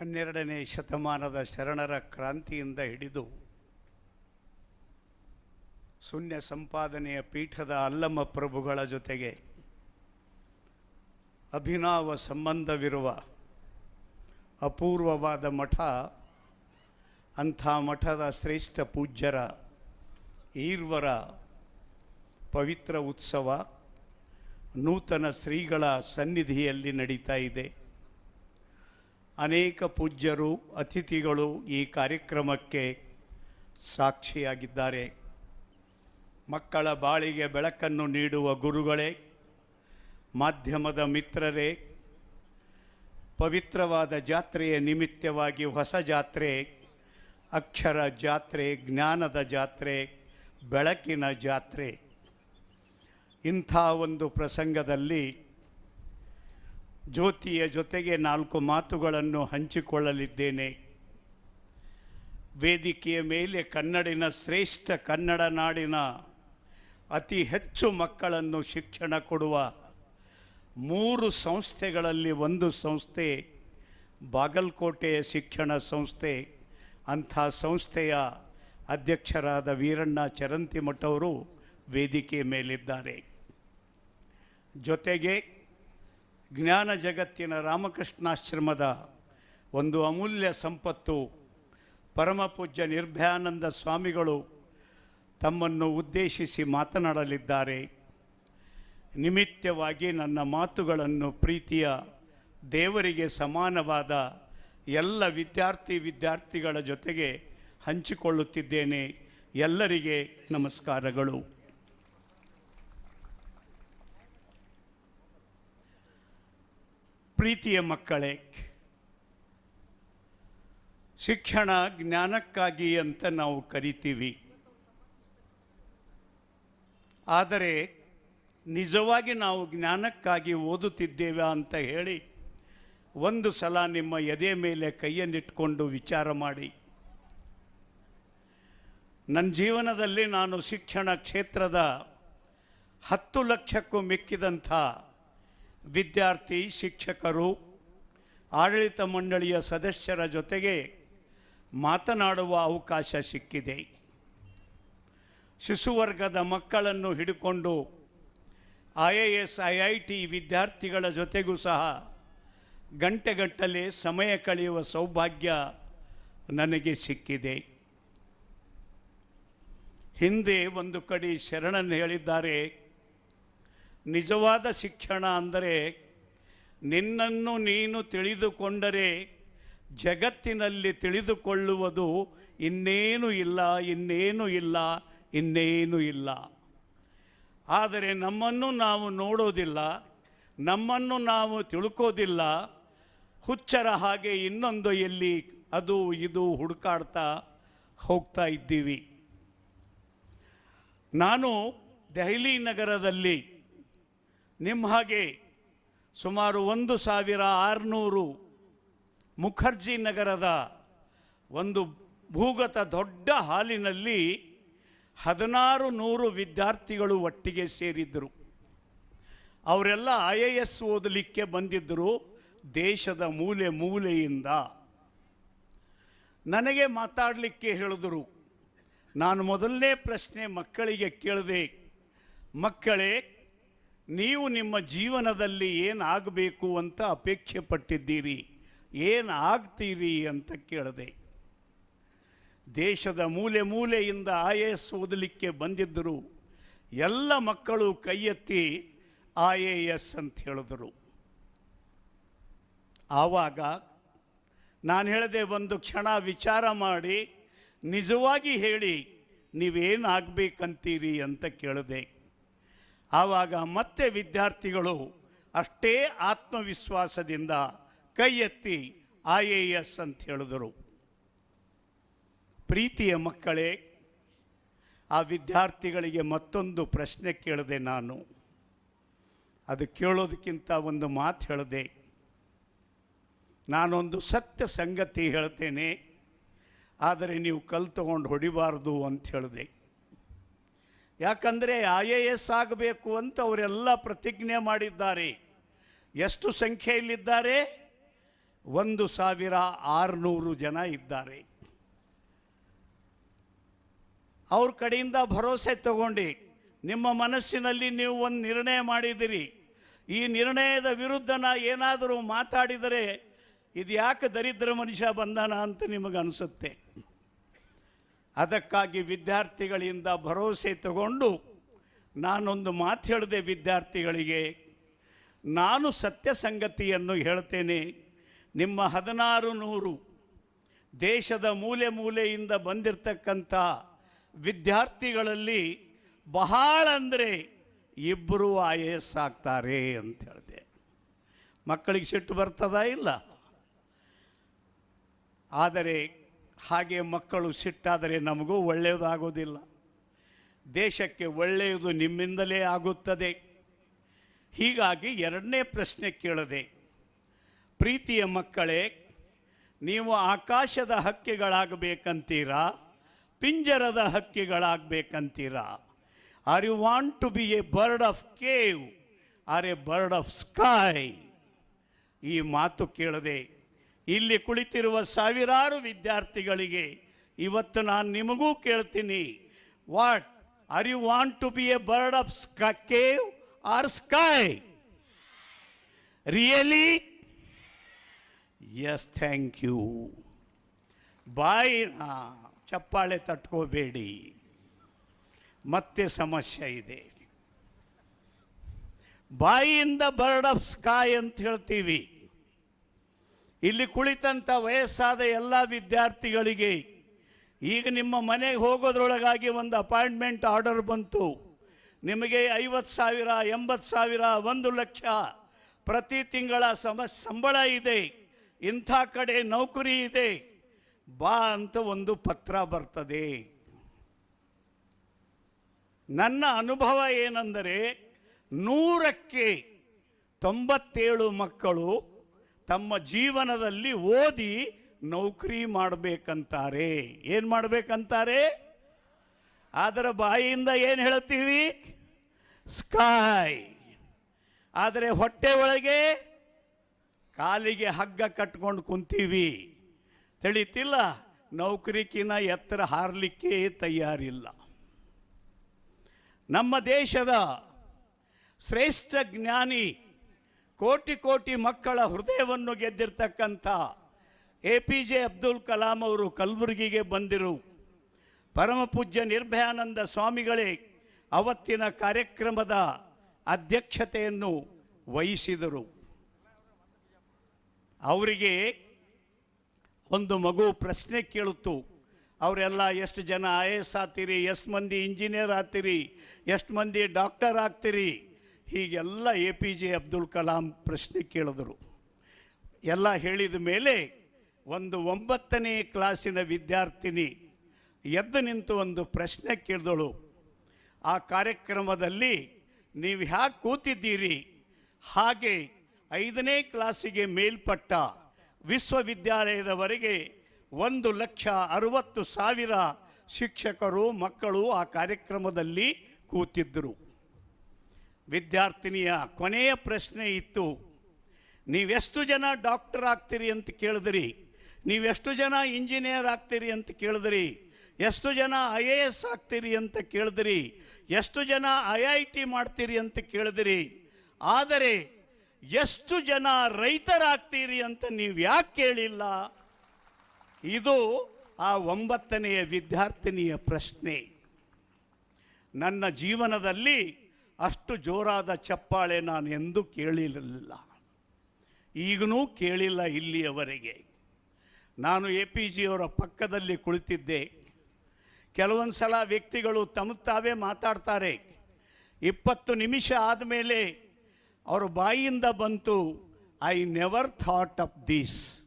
ಹನ್ನೆರಡನೇ ಶತಮಾನದ ಶರಣರ ಕ್ರಾಂತಿಯಿಂದ ಹಿಡಿದು ಶೂನ್ಯ ಸಂಪಾದನೆಯ ಪೀಠದ ಅಲ್ಲಮ್ಮ ಪ್ರಭುಗಳ ಜೊತೆಗೆ ಅಭಿನವ ಸಂಬಂಧವಿರುವ ಅಪೂರ್ವವಾದ ಮಠ, ಅಂಥ ಮಠದ ಶ್ರೇಷ್ಠ ಪೂಜ್ಯರ ಈರ್ವರ ಪವಿತ್ರ ಉತ್ಸವ ನೂತನ ಶ್ರೀಗಳ ಸನ್ನಿಧಿಯಲ್ಲಿ ನಡೀತಾ ಇದೆ. ಅನೇಕ ಪೂಜ್ಯರು, ಅತಿಥಿಗಳು ಈ ಕಾರ್ಯಕ್ರಮಕ್ಕೆ ಸಾಕ್ಷಿಯಾಗಿದ್ದಾರೆ. ಮಕ್ಕಳ ಬಾಳಿಗೆ ಬೆಳಕನ್ನು ನೀಡುವ ಗುರುಗಳೇ, ಮಾಧ್ಯಮದ ಮಿತ್ರರೇ, ಪವಿತ್ರವಾದ ಜಾತ್ರೆಯ ನಿಮಿತ್ತವಾಗಿ ಹೊಸ ಜಾತ್ರೆ, ಅಕ್ಷರ ಜಾತ್ರೆ, ಜ್ಞಾನದ ಜಾತ್ರೆ, ಬೆಳಕಿನ ಜಾತ್ರೆ. ಇಂಥ ಒಂದು ಪ್ರಸಂಗದಲ್ಲಿ ಜ್ಯೋತಿಯ ಜೊತೆಗೆ ನಾಲ್ಕು ಮಾತುಗಳನ್ನು ಹಂಚಿಕೊಳ್ಳಲಿದ್ದೇನೆ. ವೇದಿಕೆಯ ಮೇಲೆ ಕನ್ನಡಿನ ಶ್ರೇಷ್ಠ ಕನ್ನಡ ನಾಡಿನ ಅತಿ ಹೆಚ್ಚು ಮಕ್ಕಳನ್ನು ಶಿಕ್ಷಣ ಕೊಡುವ ಮೂರು ಸಂಸ್ಥೆಗಳಲ್ಲಿ ಒಂದು ಸಂಸ್ಥೆ, ಬಾಗಲಕೋಟೆಯ ಶಿಕ್ಷಣ ಸಂಸ್ಥೆ, ಅಂಥ ಸಂಸ್ಥೆಯ ಅಧ್ಯಕ್ಷರಾದ ವೀರಣ್ಣ ಚರಂತಿಮಠವರು ವೇದಿಕೆ ಮೇಲಿದ್ದಾರೆ. ಜೊತೆಗೆ ಜ್ಞಾನ ಜಗತ್ತಿನ ರಾಮಕೃಷ್ಣಾಶ್ರಮದ ಒಂದು ಅಮೂಲ್ಯ ಸಂಪತ್ತು. ಪರಮಪೂಜ್ಯ ನಿರ್ಭಯಾನಂದ ಸ್ವಾಮಿಗಳು ತಮ್ಮನ್ನು ಉದ್ದೇಶಿಸಿ ಮಾತನಾಡಲಿದ್ದಾರೆ. ನಿಮಿತ್ತವಾಗಿ ನನ್ನ ಮಾತುಗಳನ್ನು ಪ್ರೀತಿಯ ದೇವರಿಗೆ ಸಮಾನವಾದ ಎಲ್ಲ ವಿದ್ಯಾರ್ಥಿ ವಿದ್ಯಾರ್ಥಿಗಳ ಜೊತೆಗೆ ಹಂಚಿಕೊಳ್ಳುತ್ತಿದ್ದೇನೆ. ಎಲ್ಲರಿಗೆ ನಮಸ್ಕಾರಗಳು. ಪ್ರೀತಿಯ ಮಕ್ಕಳೇ, ಶಿಕ್ಷಣ ಜ್ಞಾನಕ್ಕಾಗಿ ಅಂತ ನಾವು ಕರಿತೀವಿ. ಆದರೆ ನಿಜವಾಗಿ ನಾವು ಜ್ಞಾನಕ್ಕಾಗಿ ಓದುತ್ತಿದ್ದೇವೆ ಅಂತ ಹೇಳಿ ಒಂದು ಸಲ ನಿಮ್ಮ ಎದೆ ಮೇಲೆ ಕೈಯನ್ನಿಟ್ಕೊಂಡು ವಿಚಾರ ಮಾಡಿ. ನನ್ನ ಜೀವನದಲ್ಲಿ ನಾನು ಶಿಕ್ಷಣ ಕ್ಷೇತ್ರದ ಹತ್ತು ಲಕ್ಷಕ್ಕೂ ಮಿಕ್ಕಿದಂಥ ವಿದ್ಯಾರ್ಥಿ, ಶಿಕ್ಷಕರು, ಆಡಳಿತ ಮಂಡಳಿಯ ಸದಸ್ಯರ ಜೊತೆಗೆ ಮಾತನಾಡುವ ಅವಕಾಶ ಸಿಕ್ಕಿದೆ. ಶಿಶುವರ್ಗದ ಮಕ್ಕಳನ್ನು ಹಿಡಿಕೊಂಡು I A S, I I T ವಿದ್ಯಾರ್ಥಿಗಳ ಜೊತೆಗೂ ಸಹ ಗಂಟೆಗಟ್ಟಲೆ ಸಮಯ ಕಳೆಯುವ ಸೌಭಾಗ್ಯ ನನಗೆ ಸಿಕ್ಕಿದೆ. ಹಿಂದೆ ಒಂದು ಕಡೆ ಶರಣನ್ ಹೇಳಿದ್ದಾರೆ ನಿಜವಾದ ಶಿಕ್ಷಣ ಅಂದರೆ ನಿನ್ನನ್ನು ನೀನು ತಿಳಿದುಕೊಂಡರೆ ಜಗತ್ತಿನಲ್ಲಿ ತಿಳಿದುಕೊಳ್ಳುವುದು ಇನ್ನೇನು ಇಲ್ಲ ಇನ್ನೇನು ಇಲ್ಲ ಇನ್ನೇನು ಇಲ್ಲ. ಆದರೆ ನಮ್ಮನ್ನು ನಾವು ನೋಡೋದಿಲ್ಲ, ನಮ್ಮನ್ನು ನಾವು ತಿಳ್ಕೋದಿಲ್ಲ. ಹುಚ್ಚರ ಹಾಗೆ ಇನ್ನೊಂದು ಎಲ್ಲಿ ಅದು ಇದು ಹುಡುಕಾಡ್ತಾ ಹೋಗ್ತಾ ಇದ್ದೀವಿ. ನಾನು ದೆಹಲಿ ನಗರದಲ್ಲಿ ನಿಮ್ಮ ಹಾಗೆ ಸುಮಾರು ಒಂದು ಸಾವಿರ ಆರುನೂರು ಮುಖರ್ಜಿ ನಗರದ ಒಂದು ಭೂಗತ ದೊಡ್ಡ ಹಾಲಿನಲ್ಲಿ ಹದಿನಾರು ನೂರು ವಿದ್ಯಾರ್ಥಿಗಳು ಒಟ್ಟಿಗೆ ಸೇರಿದ್ದರು. ಅವರೆಲ್ಲ ಐ ಎ ಎಸ್ ಓದಲಿಕ್ಕೆ ಬಂದಿದ್ದರು ದೇಶದ ಮೂಲೆ ಮೂಲೆಯಿಂದ. ನನಗೆ ಮಾತಾಡಲಿಕ್ಕೆ ಹೇಳಿದರು, ನಾನು ಮೊದಲನೇ ಪ್ರಶ್ನೆ ಮಕ್ಕಳಿಗೆ ಕೇಳಿದೆ, ಮಕ್ಕಳೇ ನೀವು ನಿಮ್ಮ ಜೀವನದಲ್ಲಿ ಏನಾಗಬೇಕು ಅಂತ ಅಪೇಕ್ಷೆ ಪಟ್ಟಿದ್ದೀರಿ, ಏನು ಆಗ್ತೀರಿ ಅಂತ ಕೇಳಿದೆ. ದೇಶದ ಮೂಲೆ ಮೂಲೆಯಿಂದ ಐ ಎ ಎಸ್ ಓದಲಿಕ್ಕೆ ಬಂದಿದ್ದರು. ಎಲ್ಲ ಮಕ್ಕಳು ಕೈ ಎತ್ತಿ ಐ ಎ ಎಸ್ ಅಂತ ಹೇಳಿದರು. ಆವಾಗ ನಾನು ಹೇಳಿದೆ, ಒಂದು ಕ್ಷಣ ವಿಚಾರ ಮಾಡಿ, ನಿಜವಾಗಿ ಹೇಳಿ ನೀವೇನಾಗಬೇಕಂತೀರಿ ಅಂತ ಕೇಳಿದೆ. ಆವಾಗ ಮತ್ತೆ ವಿದ್ಯಾರ್ಥಿಗಳು ಅಷ್ಟೇ ಆತ್ಮವಿಶ್ವಾಸದಿಂದ ಕೈ ಎತ್ತಿ ಐ ಎ ಎಸ್ ಅಂತ ಹೇಳಿದರು. ಪ್ರೀತಿಯ ಮಕ್ಕಳೇ, ಆ ವಿದ್ಯಾರ್ಥಿಗಳಿಗೆ ಮತ್ತೊಂದು ಪ್ರಶ್ನೆ ಕೇಳಿದೆ ನಾನು. ಅದು ಕೇಳೋದಕ್ಕಿಂತ ಒಂದು ಮಾತು ಹೇಳಿದೆ, ನಾನೊಂದು ಸತ್ಯ ಸಂಗತಿ ಹೇಳ್ತೇನೆ, ಆದರೆ ನೀವು ಕಲ್ ತಗೊಂಡು ಹೊಡಿಬಾರ್ದು ಅಂತ ಹೇಳಿದೆ. ಯಾಕಂದರೆ ಐ ಎ ಎಸ್ ಆಗಬೇಕು ಅಂತ ಅವರೆಲ್ಲ ಪ್ರತಿಜ್ಞೆ ಮಾಡಿದ್ದಾರೆ. ಎಷ್ಟು ಸಂಖ್ಯೆಯಲ್ಲಿದ್ದಾರೆ? ಒಂದು ಸಾವಿರ ಆರುನೂರು ಜನ ಇದ್ದಾರೆ. ಅವ್ರ ಕಡೆಯಿಂದ ಭರವಸೆ ತಗೊಂಡು, ನಿಮ್ಮ ಮನಸ್ಸಿನಲ್ಲಿ ನೀವು ಒಂದು ನಿರ್ಣಯ ಮಾಡಿದಿರಿ ಈ ನಿರ್ಣಯದ ವಿರುದ್ಧ ನಾ ಏನಾದರೂ ಮಾತಾಡಿದರೆ ಇದು ಯಾಕೆ ದರಿದ್ರ ಮನುಷ್ಯ ಬಂದಾನ ಅಂತ ನಿಮಗೆ ಅದಕ್ಕಾಗಿ ವಿದ್ಯಾರ್ಥಿಗಳಿಂದ ಭರವಸೆ ತಗೊಂಡು ನಾನೊಂದು ಮಾತು ಹೇಳಿದೆ ವಿದ್ಯಾರ್ಥಿಗಳಿಗೆ, ನಾನು ಸತ್ಯ ಸಂಗತಿಯನ್ನು ಹೇಳ್ತೇನೆ. ನಿಮ್ಮ ಹದಿನಾರು ನೂರು ದೇಶದ ಮೂಲೆ ಮೂಲೆಯಿಂದ ಬಂದಿರತಕ್ಕಂಥ ವಿದ್ಯಾರ್ಥಿಗಳಲ್ಲಿ ಬಹಳ ಅಂದರೆ ಇಬ್ಬರು ಐ ಎ ಎಸ್ ಆಗ್ತಾರೆ ಅಂತ ಹೇಳಿದೆ. ಮಕ್ಕಳಿಗೆ ಸಿಟ್ಟು ಬರ್ತದಾ ಇಲ್ಲ? ಆದರೆ ಹಾಗೆ ಮಕ್ಕಳು ಸಿಟ್ಟಾದರೆ ನಮಗೂ ಒಳ್ಳೆಯದಾಗೋದಿಲ್ಲ. ದೇಶಕ್ಕೆ ಒಳ್ಳೆಯದು ನಿಮ್ಮಿಂದಲೇ ಆಗುತ್ತದೆ. ಹೀಗಾಗಿ ಎರಡನೇ ಪ್ರಶ್ನೆ ಕೇಳದೆ, ಪ್ರೀತಿಯ ಮಕ್ಕಳೇ, ನೀವು ಆಕಾಶದ ಹಕ್ಕಿಗಳಾಗಬೇಕಂತೀರಾ, ಪಿಂಜರದ ಹಕ್ಕಿಗಳಾಗಬೇಕಂತೀರಾ? Are you want to be a bird of cave or a bird of sky ಈ ಮಾತು ಕೇಳದೆ ಇಲ್ಲಿ ಕುಳಿತಿರುವ ಸಾವಿರಾರು ವಿದ್ಯಾರ್ಥಿಗಳಿಗೆ ಇವತ್ತು ನಾನು ನಿಮಗೂ ಕೇಳ್ತೀನಿ what are you want to be a bird of ಸ್ಕ cave or sky really yes thank you ಬಾಯಿ ಹಾಂ ಚಪ್ಪಾಳೆ ತಟ್ಕೋಬೇಡಿ. ಮತ್ತೆ ಸಮಸ್ಯೆ ಇದೆ. ಬಾಯಿಯಿಂದ ಬರ್ಡ್ ಆಫ್ ಸ್ಕೈ ಅಂತ ಹೇಳ್ತೀವಿ. ಇಲ್ಲಿ ಕುಳಿತಂಥ ವಯಸ್ಸಾದ ಎಲ್ಲ ವಿದ್ಯಾರ್ಥಿಗಳಿಗೆ ಈಗ ನಿಮ್ಮ ಮನೆಗೆ ಹೋಗೋದ್ರೊಳಗಾಗಿ ಒಂದು ಅಪಾಯಿಂಟ್ಮೆಂಟ್ ಆರ್ಡರ್ ಬಂತು. ನಿಮಗೆ ಐವತ್ತು ಸಾವಿರ, ಎಂಬತ್ತು ಸಾವಿರ, ಒಂದು ಲಕ್ಷ ಪ್ರತಿ ತಿಂಗಳ ಸಮ, ಸಂಬಳ ಇದೆ. ಇಂಥ ಕಡೆ ನೌಕರಿ ಇದೆ. ಬಾ ಅಂತ ಒಂದು ಪತ್ರ ಬರ್ತದೆ. ನನ್ನ ಅನುಭವ ಏನೆಂದರೆ ನೂರಕ್ಕೆ ತೊಂಬತ್ತೇಳು ಮಕ್ಕಳು ತಮ್ಮ ಜೀವನದಲ್ಲಿ ಓದಿ ನೌಕರಿ ಮಾಡಬೇಕಂತಾರೆ. ಏನು ಮಾಡಬೇಕಂತಾರೆ? ಅದರ ಬಾಯಿಯಿಂದ ಏನು ಹೇಳ್ತೀವಿ? ಸ್ಕಾಯ್ ಆದರೆ ಹೊಟ್ಟೆ ಒಳಗೆ ಕಾಲಿಗೆ ಹಗ್ಗ ಕಟ್ಕೊಂಡು ಕುಂತೀವಿ. ತಿಳಿತಿಲ್ಲ? ನೌಕರಿಕಿನ ಎತ್ತರ ಹಾರಲಿಕ್ಕೆ ತಯಾರಿಲ್ಲ. ನಮ್ಮ ದೇಶದ ಶ್ರೇಷ್ಠ ಜ್ಞಾನಿ ಕೋಟಿ ಕೋಟಿ ಮಕ್ಕಳ ಹೃದಯವನ್ನು ಗೆದ್ದಿರ್ತಕ್ಕಂಥ A P J Abdul Kalam ಅವರು ಕಲಬುರಗಿಗೆ ಬಂದಿರು. ಪರಮಪೂಜ್ಯ ನಿರ್ಭಯಾನಂದ ಸ್ವಾಮಿಗಳೇ, ಅವತ್ತಿನ ಕಾರ್ಯಕ್ರಮದ ಅಧ್ಯಕ್ಷತೆಯನ್ನು ವಹಿಸಿದರು. ಅವರಿಗೆ ಒಂದು ಮಗು ಪ್ರಶ್ನೆ ಕೇಳುತ್ತು. ಅವರೆಲ್ಲ, ಎಷ್ಟು ಜನ ಐ ಎಸ್ ಆಗ್ತೀರಿ? ಎಷ್ಟು ಮಂದಿ ಇಂಜಿನಿಯರ್ ಆಗ್ತೀರಿ? ಎಷ್ಟು ಮಂದಿ ಡಾಕ್ಟರ್ ಆಗ್ತೀರಿ? ಹೀಗೆಲ್ಲ A P J Abdul Kalam ಪ್ರಶ್ನೆ ಕೇಳಿದರು. ಎಲ್ಲ ಹೇಳಿದ ಮೇಲೆ ಒಂದು ಒಂಬತ್ತನೇ ಕ್ಲಾಸಿನ ವಿದ್ಯಾರ್ಥಿನಿ ಎದ್ದು ನಿಂತು ಒಂದು ಪ್ರಶ್ನೆ ಕೇಳಿದಳು. ಆ ಕಾರ್ಯಕ್ರಮದಲ್ಲಿ ನೀವು ಹ್ಯಾಕೆ ಕೂತಿದ್ದೀರಿ? ಹಾಗೆ ಐದನೇ ಕ್ಲಾಸಿಗೆ ಮೇಲ್ಪಟ್ಟ ವಿಶ್ವವಿದ್ಯಾಲಯದವರೆಗೆ ಒಂದು ಲಕ್ಷ ಅರುವತ್ತು ಸಾವಿರ ಶಿಕ್ಷಕರು, ಮಕ್ಕಳು ಆ ಕಾರ್ಯಕ್ರಮದಲ್ಲಿ ಕೂತಿದ್ದರು ವಿದ್ಯಾರ್ಥಿನಿಯ ಕೊನೆಯ ಪ್ರಶ್ನೆ ಇತ್ತು, ನೀವೆಷ್ಟು ಜನ ಡಾಕ್ಟರ್ ಆಗ್ತೀರಿ ಅಂತ ಕೇಳಿದ್ರಿ? ನೀವೆಷ್ಟು ಜನ ಇಂಜಿನಿಯರ್ ಆಗ್ತೀರಿ ಅಂತ ಕೇಳಿದ್ರಿ? ಎಷ್ಟು ಜನ ಐ ಎ ಎಸ್ ಆಗ್ತೀರಿ ಅಂತ ಕೇಳಿದ್ರಿ? ಎಷ್ಟು ಜನ ಐ ಐ ಟಿ ಮಾಡ್ತೀರಿ ಅಂತ ಕೇಳಿದ್ರಿ? ಆದರೆ ಎಷ್ಟು ಜನ ರೈತರಾಗ್ತೀರಿ ಅಂತ ನೀವು ಯಾಕೆ ಕೇಳಿಲ್ಲ? ಇದು ಆ ಒಂಬತ್ತನೆಯ ವಿದ್ಯಾರ್ಥಿನಿಯ ಪ್ರಶ್ನೆ. ನನ್ನ ಜೀವನದಲ್ಲಿ ಅಷ್ಟು ಜೋರಾದ ಚಪ್ಪಾಳೆ ನಾನು ಎಂದೂ ಕೇಳಿರಲಿಲ್ಲ. ಈಗನೂ ಕೇಳಿಲ್ಲ ಇಲ್ಲಿಯವರೆಗೆ. ನಾನು ಎ ಪಿ ಜಿಯವರ ಪಕ್ಕದಲ್ಲಿ ಕುಳಿತಿದ್ದೆ. ಕೆಲವೊಂದು ಸಲ ವ್ಯಕ್ತಿಗಳು ತಮ್ಮ ತಾವೇ ಮಾತಾಡ್ತಾರೆ. ಇಪ್ಪತ್ತು ನಿಮಿಷ ಆದಮೇಲೆ ಅವರ ಬಾಯಿಯಿಂದ ಬಂತು, I never thought of these.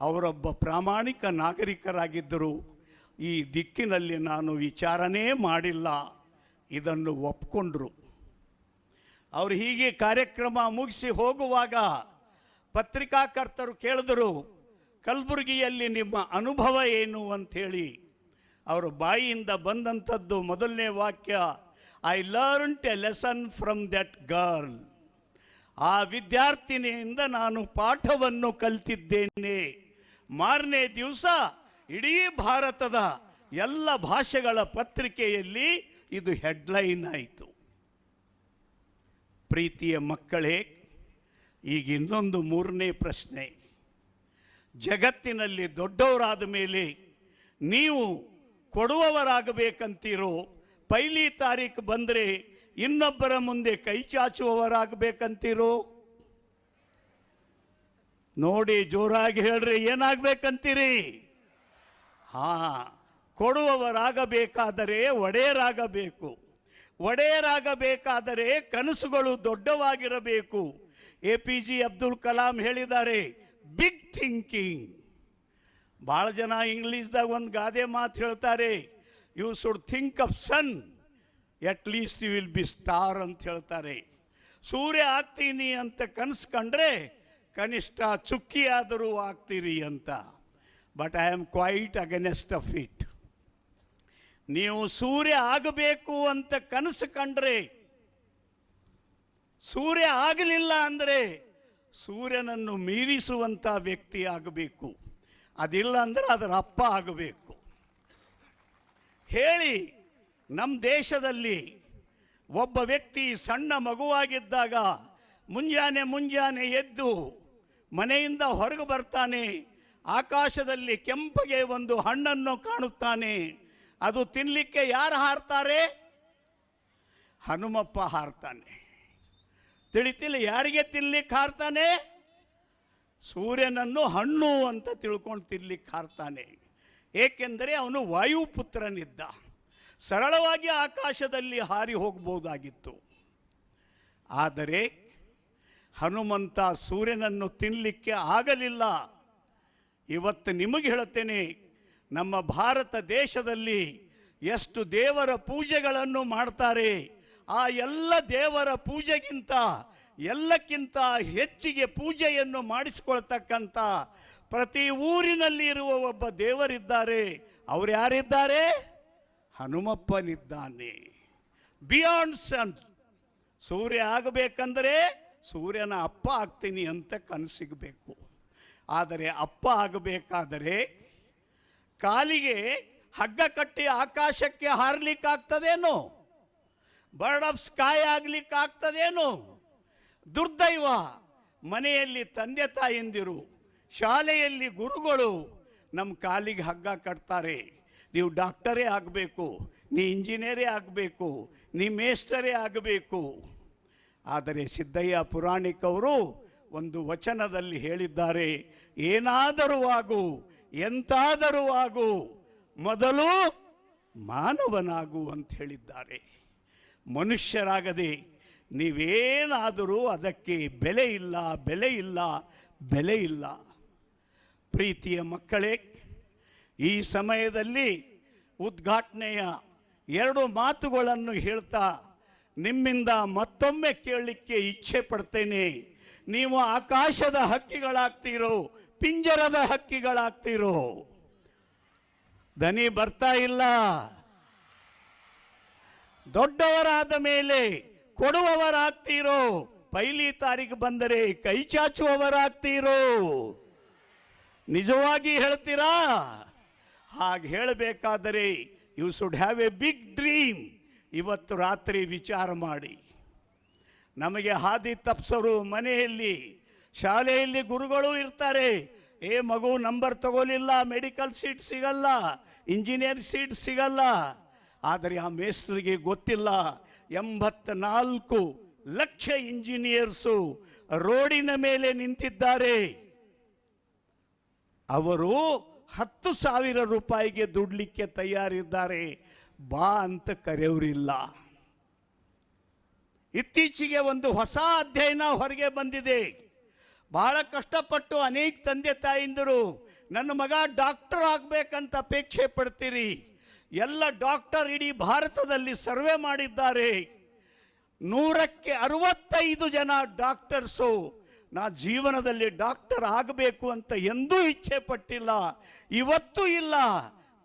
ಅವರೊಬ್ಬ ಪ್ರಾಮಾಣಿಕ ನಾಗರಿಕರಾಗಿದ್ದರು. ಈ ದಿಕ್ಕಿನಲ್ಲಿ ನಾನು ವಿಚಾರನೇ ಮಾಡಿಲ್ಲ. ಇದನ್ನು ಒಪ್ಕೊಂಡ್ರು. ಅವರು ಹೀಗೆ ಕಾರ್ಯಕ್ರಮ ಮುಗಿಸಿ ಹೋಗುವಾಗ ಪತ್ರಿಕಾಕರ್ತರು ಕೇಳಿದರು, ಕಲಬುರಗಿಯಲ್ಲಿ ನಿಮ್ಮ ಅನುಭವ ಏನು ಅಂಥೇಳಿ. ಅವರು ಬಾಯಿಯಿಂದ ಬಂದಂಥದ್ದು ಮೊದಲನೇ ವಾಕ್ಯ I learn a lesson from that girl ಆ ವಿದ್ಯಾರ್ಥಿನಿಯಿಂದ ನಾನು ಪಾಠವನ್ನು ಕಲಿತಿದ್ದೇನೆ. ಮಾರನೇ ದಿವಸ ಇಡೀ ಭಾರತದ ಎಲ್ಲ ಭಾಷೆಗಳ ಪತ್ರಿಕೆಯಲ್ಲಿ ಇದು ಹೆಡ್ಲೈನ್ ಆಯಿತು. ಪ್ರೀತಿಯ ಮಕ್ಕಳೇ, ಈಗ ಇನ್ನೊಂದು ಮೂರನೇ ಪ್ರಶ್ನೆ. ಜಗತ್ತಿನಲ್ಲಿ ದೊಡ್ಡವರಾದ ಮೇಲೆ ನೀವು ಕೊಡುವವರಾಗಬೇಕಂತೀರೋ, ಪೈಲಿ ತಾರೀಕು ಬಂದರೆ ಇನ್ನೊಬ್ಬರ ಮುಂದೆ ಕೈ ಚಾಚುವವರಾಗಬೇಕಂತೀರೋ? ನೋಡಿ ಜೋರಾಗಿ ಹೇಳ್ರಿ, ಏನಾಗಬೇಕಂತೀರಿ? ಹಾ ಕೊಡುವವರಾಗಬೇಕಾದರೆ ಒಡೆಯರಾಗಬೇಕು. ಒಡೆಯರಾಗಬೇಕಾದರೆ ಕನಸುಗಳು ದೊಡ್ಡವಾಗಿರಬೇಕು. A P J Abdul Kalam ಹೇಳಿದ್ದಾರೆ ಬಿಗ್ ಥಿಂಕಿಂಗ್ ಭಾಳ ಜನ ಇಂಗ್ಲೀಷ್ದಾಗ ಒಂದು ಗಾದೆ ಮಾತು ಹೇಳ್ತಾರೆ you should think up sun at least you will be star ಅಂತ ಹೇಳ್ತಾರೆ. ಸೂರ್ಯ ಆಗ್ತೀನಿ ಅಂತ ಕನಸು ಕಂಡ್ರೆ ಕನಿಷ್ಠ ಚುಕ್ಕಿಯಾದರೂ ಆಗ್ತೀರಿ ಅಂತ. But I am quite against of it ನೀವು ಸೂರ್ಯ ಆಗಬೇಕು ಅಂತ ಕನಸು ಕಂಡ್ರೆ, ಸೂರ್ಯ ಆಗಲಿಲ್ಲ ಅಂದರೆ ಸೂರ್ಯನನ್ನು ಮೀರಿಸುವಂಥ ವ್ಯಕ್ತಿ ಆಗಬೇಕು. ಅದಿಲ್ಲ ಅಂದರೆ ಅದರ ಅಪ್ಪ ಆಗಬೇಕು. ಹೇಳಿ ನಮ್ಮ ದೇಶದಲ್ಲಿ ಒಬ್ಬ ವ್ಯಕ್ತಿ ಸಣ್ಣ ಮಗುವಾಗಿದ್ದಾಗ ಮುಂಜಾನೆ ಮುಂಜಾನೆ ಎದ್ದು ಮನೆಯಿಂದ ಹೊರಗೆ ಬರ್ತಾನೆ, ಆಕಾಶದಲ್ಲಿ ಕೆಂಪಗೆ ಒಂದು ಹಣ್ಣನ್ನು ಕಾಣುತ್ತಾನೆ. ಅದು ತಿನ್ನಲಿಕ್ಕೆ ಯಾರು ಹಾರ್ತಾರೆ? ಹನುಮಪ್ಪ ಹಾರ್ತಾನೆ. ತಿಳಿತಿಲ್ಲ ಯಾರಿಗೆ ತಿನ್ಲಿಕ್ಕೆ ಹಾರ್ತಾನೆ? ಸೂರ್ಯನನ್ನು ಹಣ್ಣು ಅಂತ ತಿಳ್ಕೊಂಡು ತಿನ್ಲಿಕ್ಕೆ ಹಾರ್ತಾನೆ. ಏಕೆಂದರೆ ಅವನು ವಾಯುಪುತ್ರನಿದ್ದ. ಸರಳವಾಗಿ ಆಕಾಶದಲ್ಲಿ ಹಾರಿ ಹೋಗ್ಬೋದಾಗಿತ್ತು. ಆದರೆ ಹನುಮಂತ ಸೂರ್ಯನನ್ನು ತಿನ್ನಲಿಕ್ಕೆ ಆಗಲಿಲ್ಲ. ಇವತ್ತು ನಿಮಗೆ ಹೇಳುತ್ತೇನೆ ನಮ್ಮ ಭಾರತ ದೇಶದಲ್ಲಿ ಎಷ್ಟು ದೇವರ ಪೂಜೆಗಳನ್ನು ಮಾಡ್ತಾರೆ, ಆ ಎಲ್ಲ ದೇವರ ಪೂಜೆಗಿಂತ ಎಲ್ಲಕ್ಕಿಂತ ಹೆಚ್ಚಿಗೆ ಪೂಜೆಯನ್ನು ಮಾಡಿಸಿಕೊಳ್ತಕ್ಕಂಥ ಪ್ರತಿ ಊರಿನಲ್ಲಿ ಇರುವ ಒಬ್ಬ ದೇವರಿದ್ದಾರೆ. ಅವ್ರು ಯಾರಿದ್ದಾರೆ? ಹನುಮಪ್ಪನಿದ್ದಾನೆ. ಬಿಯಾಂಡ್ ಸನ್. ಸೂರ್ಯ ಆಗಬೇಕಂದರೆ ಸೂರ್ಯನ ಅಪ್ಪ ಆಗ್ತೀನಿ ಅಂತ ಕನಸಿಗಬೇಕು. ಆದರೆ ಅಪ್ಪ ಆಗಬೇಕಾದರೆ ಕಾಲಿಗೆ ಹಗ್ಗ ಕಟ್ಟಿ ಆಕಾಶಕ್ಕೆ ಹಾರ್ಲಿಕ್ಕಾಗ್ತದೇನೋ? ಬರ್ಡ್ ಆಫ್ ಸ್ಕೈ ಆಗ್ಲಿಕ್ಕೆ ಆಗ್ತದೇನು ದುರ್ದೈವ, ಮನೆಯಲ್ಲಿ ತಂದೆ ತಾಯಂದಿರು, ಶಾಲೆಯಲ್ಲಿ ಗುರುಗಳು ನಮ್ಮ ಕಾಲಿಗೆ ಹಗ್ಗ ಕಟ್ತಾರೆ. ನೀವು ಡಾಕ್ಟರೇ ಆಗಬೇಕು, ನೀ ಇಂಜಿನಿಯರೇ ಆಗಬೇಕು, ನೀ ಮೇಸ್ಟರೇ ಆಗಬೇಕು. ಆದರೆ ಸಿದ್ದಯ್ಯ ಪುರಾಣಿಕವರು ಒಂದು ವಚನದಲ್ಲಿ ಹೇಳಿದ್ದಾರೆ, ಏನಾದರೂ ಆಗು ಎಂತಾದರೂ ಆಗು, ಮೊದಲು ಮಾನವನಾಗು ಅಂತ ಹೇಳಿದ್ದಾರೆ. ಮನುಷ್ಯರಾಗದೆ ನೀವೇನಾದರೂ ಅದಕ್ಕೆ ಬೆಲೆ ಇಲ್ಲ ಬೆಲೆ ಇಲ್ಲ ಬೆಲೆ ಇಲ್ಲ. ಪ್ರೀತಿಯ ಮಕ್ಕಳೇ, ಈ ಸಮಯದಲ್ಲಿ ಉದ್ಘಾಟನೆಯ ಎರಡು ಮಾತುಗಳನ್ನು ಹೇಳ್ತಾ ನಿಮ್ಮಿಂದ ಮತ್ತೊಮ್ಮೆ ಕೇಳಲಿಕ್ಕೆ ಇಚ್ಛೆ ಪಡ್ತೇನೆ. ನೀವು ಆಕಾಶದ ಹಕ್ಕಿಗಳಾಗ್ತೀರೋ ಪಿಂಜರದ ಹಕ್ಕಿಗಳಾಗ್ತಿರೋ. ದನಿ ಬರ್ತಾ ಇಲ್ಲ. ದೊಡ್ಡವರಾದ ಮೇಲೆ ಕೊಡುವವರಾಗ್ತೀರೋ. ಪೈಲಿ ತಾರೀಕು ಬಂದರೆ ಕೈ ಚಾಚುವವರಾಗ್ತೀರೋ. ನಿಜವಾಗಿ ಹೇಳ್ತೀರಾ? ಹಾಗೆ ಹೇಳಬೇಕಾದರೆ you should have a big dream ಇವತ್ತು ರಾತ್ರಿ ವಿಚಾರ ಮಾಡಿ. ನಮಗೆ ಹಾದಿ ತಪ್ಸರು ಮನೆಯಲ್ಲಿ, ಶಾಲೆಯಲ್ಲಿ ಗುರುಗಳು ಇರ್ತಾರೆ. ಏ ಮಗು ನಂಬರ್ ತಗೋಲಿಲ್ಲ ಮೆಡಿಕಲ್ ಸೀಟ್ ಸಿಗಲ್ಲ ಇಂಜಿನಿಯರ್ ಸೀಟ್ ಸಿಗಲ್ಲ. ಆದರೆ ಆ ಮೇಸ್ತ್ರಿಗೆ ಗೊತ್ತಿಲ್ಲ, ಎಂಬತ್ನಾಲ್ಕು ಲಕ್ಷ ಇಂಜಿನಿಯರ್ಸು ರೋಡಿನ ಮೇಲೆ ನಿಂತಿದ್ದಾರೆ. ಅವರು ಹತ್ತು ಸಾವಿರ ರೂಪಾಯಿಗೆ ದುಡ್ಲಿಕ್ಕೆ ತಯಾರಿದ್ದಾರೆ. ಬಾ ಅಂತ ಕರೆಯವರಿಲ್ಲ. ಇತ್ತೀಚೆಗೆ ಒಂದು ಹೊಸ ಅಧ್ಯಯನ ಹೊರಗೆ ಬಂದಿದೆ. ಬಹಳ ಕಷ್ಟಪಟ್ಟು ಅನೇಕ ತಂದೆ ತಾಯಿಂದರು, ನನ್ನ ಮಗ ಡಾಕ್ಟರ್ ಆಗಬೇಕಂತ ಅಪೇಕ್ಷೆ ಪಡ್ತೀರಿ. ಎಲ್ಲ ಡಾಕ್ಟರ್ ಇಡೀ ಭಾರತದಲ್ಲಿ ಸರ್ವೆ ಮಾಡಿದ್ದಾರೆ. ನೂರಕ್ಕೆ ಅರವತ್ತೈದು ಜನ ಡಾಕ್ಟರ್ಸು, ನಾ ಜೀವನದಲ್ಲಿ ಡಾಕ್ಟರ್ ಆಗಬೇಕು ಅಂತ ಎಂದೂ ಇಚ್ಛೆ ಪಟ್ಟಿಲ್ಲ, ಇವತ್ತೂ ಇಲ್ಲ.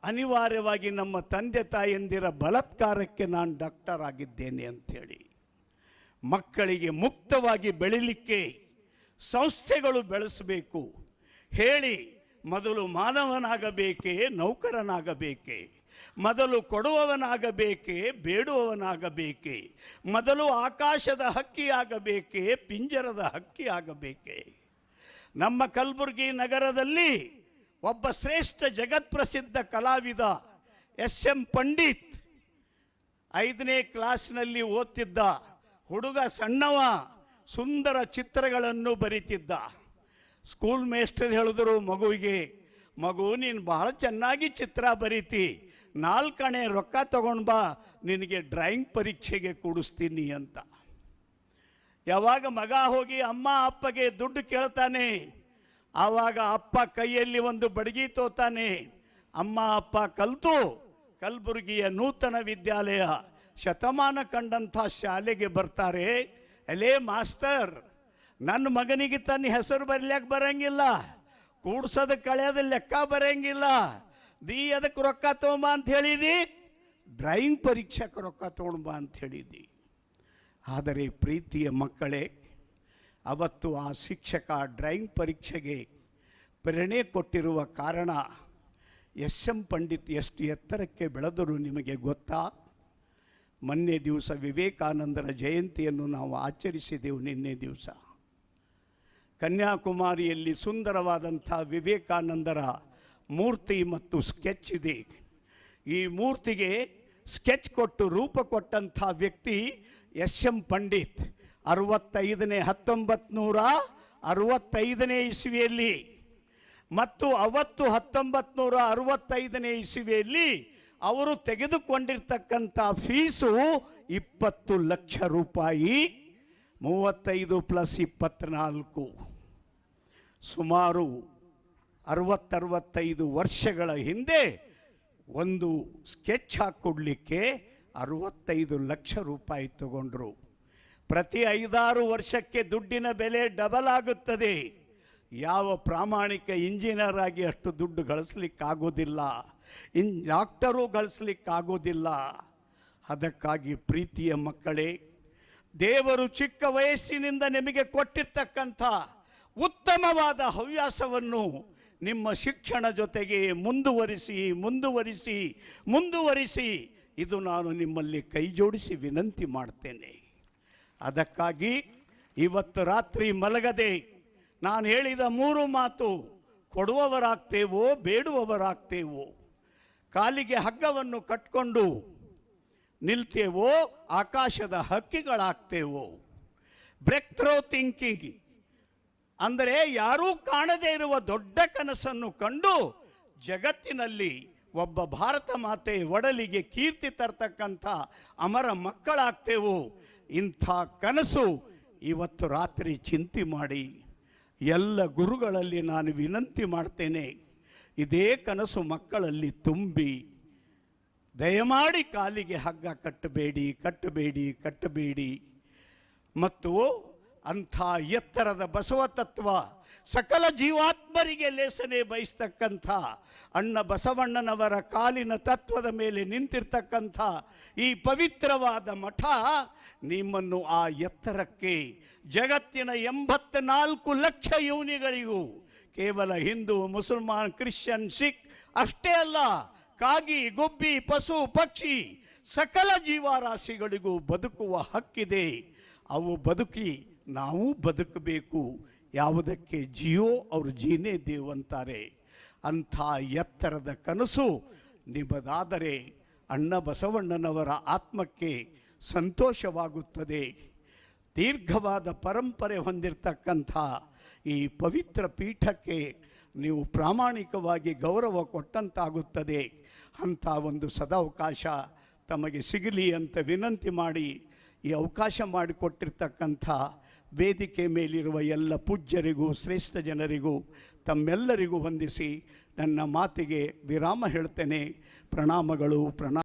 ಅನಿವಾರ್ಯವಾಗಿ ನಮ್ಮ ತಂದೆ ತಾಯಂದಿರ ಬಲಾತ್ಕಾರಕ್ಕೆ ನಾನು ಡಾಕ್ಟರ್ ಆಗಿದ್ದೇನೆ ಅಂಥೇಳಿ. ಮಕ್ಕಳಿಗೆ ಮುಕ್ತವಾಗಿ ಬೆಳಿಲಿಕ್ಕೆ ಸಂಸ್ಥೆಗಳು ಬೆಳೆಸಬೇಕು. ಹೇಳಿ, ಮೊದಲು ಮಾನವನಾಗಬೇಕೇ, ನೌಕರನಾಗಬೇಕೇ? ಮೊದಲು ಕೊಡುವವನಾಗಬೇಕೇ, ಬೇಡುವವನಾಗಬೇಕೇ? ಮೊದಲು ಆಕಾಶದ ಹಕ್ಕಿಯಾಗಬೇಕೇ, ಪಿಂಜರದ ಹಕ್ಕಿ ಆಗಬೇಕೇ ನಮ್ಮ ಕಲಬುರಗಿ ನಗರದಲ್ಲಿ ಒಬ್ಬ ಶ್ರೇಷ್ಠ ಜಗತ್ಪ್ರಸಿದ್ಧ ಕಲಾವಿದ ಎಸ್ ಎಂ ಪಂಡಿತ್ ಐದನೇ ಕ್ಲಾಸ್ನಲ್ಲಿ ಓದ್ತಿದ್ದ ಹುಡುಗ ಸಣ್ಣವ ಸುಂದರ ಚಿತ್ರಗಳನ್ನು ಬರಿತಿದ್ದ. ಸ್ಕೂಲ್ ಮೇಸ್ಟರ್ ಹೇಳಿದ್ರು, ಮಗುವಿಗೆ, ಮಗು, ನೀನು ಬಹಳ ಚೆನ್ನಾಗಿ ಚಿತ್ರ ಬರೀತಿ. ನಾಲ್ಕಣೆ ರೊಕ್ಕ ತಗೊಂಡು ಬಾ, ನಿನಗೆ ಡ್ರಾಯಿಂಗ್ ಪರೀಕ್ಷೆಗೆ ಕೂಡಿಸ್ತೀನಿ ಅಂತ. ಯಾವಾಗ ಮಗ ಹೋಗಿ ಅಮ್ಮ, ಅಪ್ಪಗೆ ದುಡ್ಡು ಕೇಳ್ತಾನೆ, ಆವಾಗ ಅಪ್ಪ ಕೈಯಲ್ಲಿ ಒಂದು ಬಡಗಿ ತೋತಾನೆ. ಅಮ್ಮ, ಅಪ್ಪ ಕಲ್ತು. ಕಲಬುರಗಿಯ ನೂತನ ವಿದ್ಯಾಲಯ ಶತಮಾನ ಕಂಡಂಥ ಶಾಲೆಗೆ ಬರ್ತಾರೆ. ಎಲೇ ಮಾಸ್ತರ್ ನನ್ನ ಮಗನಿಗೆ ತನ್ನ ಹೆಸರು ಬರಲಿಕ್ಕೆ ಬರಂಗಿಲ್ಲ. ಕೂಡ್ಸೋದು ಕಳೆಯೋದ ಲೆಕ್ಕ ಬರಂಗಿಲ್ಲ. ನೀ ಅದಕ್ಕೆ ರೊಕ್ಕ ತೊಗೊಂಬ ಅಂತ ಹೇಳಿದಿ? ಡ್ರಾಯಿಂಗ್ ಪರೀಕ್ಷೆಗೆ ರೊಕ್ಕ ತೊಗೊಂಬ ಅಂತ ಹೇಳಿದಿ. ಆದರೆ ಪ್ರೀತಿಯ ಮಕ್ಕಳೇ, ಅವತ್ತು ಆ ಶಿಕ್ಷಕ ಡ್ರಾಯಿಂಗ್ ಪರೀಕ್ಷೆಗೆ ಪ್ರೇರಣೆ ಕೊಟ್ಟಿರುವ ಕಾರಣ ಎಸ್ ಎಂ ಪಂಡಿತ್ ಎಷ್ಟು ಎತ್ತರಕ್ಕೆ ಬೆಳೆದರೂ ನಿಮಗೆ ಗೊತ್ತಾ? ಮೊನ್ನೆ ದಿವಸ ವಿವೇಕಾನಂದರ ಜಯಂತಿಯನ್ನು ನಾವು ಆಚರಿಸಿದೆವು ನಿನ್ನೆ ದಿವಸ. ಕನ್ಯಾಕುಮಾರಿಯಲ್ಲಿ ಸುಂದರವಾದಂಥ ವಿವೇಕಾನಂದರ ಮೂರ್ತಿ ಮತ್ತು ಸ್ಕೆಚ್ ಇದೆ. ಈ ಮೂರ್ತಿಗೆ ಸ್ಕೆಚ್ ಕೊಟ್ಟು ರೂಪ ಕೊಟ್ಟಂಥ ವ್ಯಕ್ತಿ ಎಸ್ ಎಂ ಪಂಡಿತ್. ಅರವತ್ತೈದನೇ ಹತ್ತೊಂಬತ್ತು ನೂರ ಅರವತ್ತೈದನೇ ಇಸುವೆಯಲ್ಲಿ. ಮತ್ತು ಅವತ್ತು ಹತ್ತೊಂಬತ್ತು ನೂರ ಅರವತ್ತೈದನೇ ಇಸುವೆಯಲ್ಲಿ ಅವರು ತೆಗೆದುಕೊಂಡಿರ್ತಕ್ಕಂಥ ಫೀಸು ಇಪ್ಪತ್ತು ಲಕ್ಷ ರೂಪಾಯಿ, ಮೂವತ್ತೈದು ಪ್ಲಸ್ ಇಪ್ಪತ್ತ್ನಾಲ್ಕು ಸುಮಾರು ಅರವತ್ತರವತ್ತೈದು ವರ್ಷಗಳ ಹಿಂದೆ ಒಂದು ಸ್ಕೆಚ್ ಹಾಕ್ಕೊಡ್ಲಿಕ್ಕೆ ಅರವತ್ತೈದು ಲಕ್ಷ ರೂಪಾಯಿ ತಗೊಂಡ್ರು. ಪ್ರತಿ ಐದಾರು ವರ್ಷಕ್ಕೆ ದುಡ್ಡಿನ ಬೆಲೆ ಡಬಲ್ ಆಗುತ್ತದೆ. ಯಾವ ಪ್ರಾಮಾಣಿಕ ಇಂಜಿನಿಯರ್ ಆಗಿ ಅಷ್ಟು ದುಡ್ಡು ಗಳಿಸ್ಲಿಕ್ಕಾಗೋದಿಲ್ಲ, ಇನ್ ಡಾಕ್ಟರು ಗಳಿಸ್ಲಿಕ್ಕಾಗೋದಿಲ್ಲ. ಅದಕ್ಕಾಗಿ ಪ್ರೀತಿಯ ಮಕ್ಕಳೇ, ದೇವರು ಚಿಕ್ಕ ವಯಸ್ಸಿನಿಂದ ನಿಮಗೆ ಕೊಟ್ಟಿರ್ತಕ್ಕಂಥ ಉತ್ತಮವಾದ ಹವ್ಯಾಸವನ್ನು ನಿಮ್ಮ ಶಿಕ್ಷಣ ಜೊತೆಗೆ ಮುಂದುವರಿಸಿ ಮುಂದುವರಿಸಿ ಮುಂದುವರಿಸಿ, ಇದು ನಾನು ನಿಮ್ಮಲ್ಲಿ ಕೈ ಜೋಡಿಸಿ ವಿನಂತಿ ಮಾಡ್ತೇನೆ. ಅದಕ್ಕಾಗಿ ಇವತ್ತು ರಾತ್ರಿ ಮಲಗದೆ ನಾನು ಹೇಳಿದ ಮೂರು ಮಾತು, ಕೊಡುವವರಾಗ್ತೇವೋ, ಬೇಡುವವರಾಗ್ತೇವೋ, ಕಾಲಿಗೆ ಹಗ್ಗವನ್ನು ಕಟ್ಕೊಂಡು ನಿಲ್ತೇವೋ, ಆಕಾಶದ ಹಕ್ಕಿಗಳಾಗ್ತೇವೋ. ಬ್ರೇಕ್ ಥ್ರೋ ಥಿಂಕಿಂಗ್ ಅಂದರೆ ಯಾರೂ ಕಾಣದೇ ಇರುವ ದೊಡ್ಡ ಕನಸನ್ನು ಕಂಡು ಜಗತ್ತಿನಲ್ಲಿ ಒಬ್ಬ ಭಾರತ ಮಾತೆ ಒಡಲಿಗೆ ಕೀರ್ತಿ ತರ್ತಕ್ಕಂಥ ಅಮರ ಮಕ್ಕಳಾಗ್ತೇವೋ, ಇಂಥ ಕನಸು ಇವತ್ತು ರಾತ್ರಿ ಚಿಂತೆ ಮಾಡಿ. ಎಲ್ಲ ಗುರುಗಳಲ್ಲಿ ನಾನು ವಿನಂತಿ ಮಾಡ್ತೇನೆ, ಇದೇ ಕನಸು ಮಕ್ಕಳಲ್ಲಿ ತುಂಬಿ, ದಯಮಾಡಿ ಕಾಲಿಗೆ ಹಗ್ಗ ಕಟ್ಟಬೇಡಿ ಕಟ್ಟಬೇಡಿ ಕಟ್ಟಬೇಡಿ. ಮತ್ತು ಅಂಥ ಎತ್ತರದ ಬಸವ ತತ್ವ ಸಕಲ ಜೀವಾತ್ಮರಿಗೆ ಲೇಸನೆ ಬಯಸ್ತಕ್ಕಂಥ ಅಣ್ಣ ಬಸವಣ್ಣನವರ ಕಾಲಿನ ತತ್ವದ ಮೇಲೆ ನಿಂತಿರ್ತಕ್ಕಂಥ ಈ ಪವಿತ್ರವಾದ ಮಠ ನಿಮ್ಮನ್ನು ಆ ಎತ್ತರಕ್ಕೆ ಜಗತ್ತಿನ ಎಂಬತ್ನಾಲ್ಕು ಲಕ್ಷ ಯೋನಿಗಳಿಗೂ ಕೇವಲ ಹಿಂದೂ, ಮುಸಲ್ಮಾನ್, ಕ್ರಿಶ್ಚಿಯನ್, ಸಿಖ್ ಅಷ್ಟೇ ಅಲ್ಲ, ಕಾಗಿ, ಗುಬ್ಬಿ, ಪಶು, ಪಕ್ಷಿ ಸಕಲ ಜೀವರಾಶಿಗಳಿಗೂ ಬದುಕುವ ಹಕ್ಕಿದೆ. ಅವು ಬದುಕಿ ನಾವು ಬದುಕಬೇಕು. ಯಾವುದಕ್ಕೆ? ಜಿಯೋ ಅವರು ಜೀನೇ ದೇವಂತಾರೆ ಅಂಥ ಎತ್ತರದ ಕನಸು ನಿಮ್ಮದಾದರೆ ಅಣ್ಣ ಬಸವಣ್ಣನವರ ಆತ್ಮಕ್ಕೆ ಸಂತೋಷವಾಗುತ್ತದೆ. ದೀರ್ಘವಾದ ಪರಂಪರೆ ಹೊಂದಿರತಕ್ಕಂಥ ಈ ಪವಿತ್ರ ಪೀಠಕ್ಕೆ ನೀವು ಪ್ರಾಮಾಣಿಕವಾಗಿ ಗೌರವ ಕೊಟ್ಟಂತಾಗುತ್ತದೆ. ಅಂಥ ಒಂದು ಸದಾವಕಾಶ ತಮಗೆ ಸಿಗಲಿ ಅಂತ ವಿನಂತಿ ಮಾಡಿ ಈ ಅವಕಾಶ ಮಾಡಿಕೊಟ್ಟಿರ್ತಕ್ಕಂಥ ವೇದಿಕೆ ಮೇಲಿರುವ ಎಲ್ಲ ಪೂಜ್ಯರಿಗೂ ಶ್ರೇಷ್ಠ ಜನರಿಗೂ ತಮ್ಮೆಲ್ಲರಿಗೂ ವಂದಿಸಿ ನನ್ನ ಮಾತಿಗೆ ವಿರಾಮ ಹೇಳ್ತೇನೆ. ಪ್ರಣಾಮಗಳು ಪ್ರಣಾ